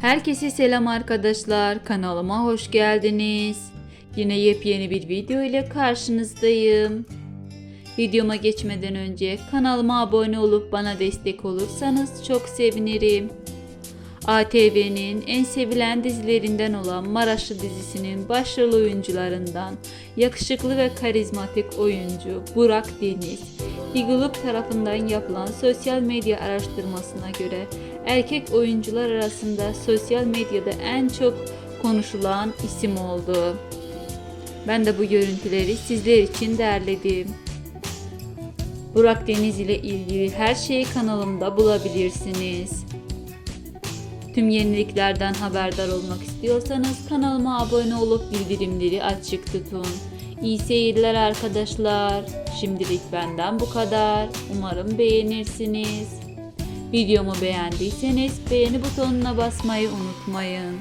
Herkese selam arkadaşlar. Kanalıma hoş geldiniz. Yine yepyeni bir video ile karşınızdayım. Videoma geçmeden önce kanalıma abone olup bana destek olursanız çok sevinirim. ATV'nin en sevilen dizilerinden olan Maraşlı dizisinin başrol oyuncularından yakışıklı ve karizmatik oyuncu Burak Deniz, Digulup tarafından yapılan sosyal medya araştırmasına göre erkek oyuncular arasında sosyal medyada en çok konuşulan isim oldu. Ben de bu görüntüleri sizler için derledim. Burak Deniz ile ilgili her şeyi kanalımda bulabilirsiniz. Tüm yeniliklerden haberdar olmak istiyorsanız kanalıma abone olup bildirimleri açık tutun. İyi seyirler arkadaşlar. Şimdilik benden bu kadar. Umarım beğenirsiniz. Videomu beğendiyseniz beğeni butonuna basmayı unutmayın.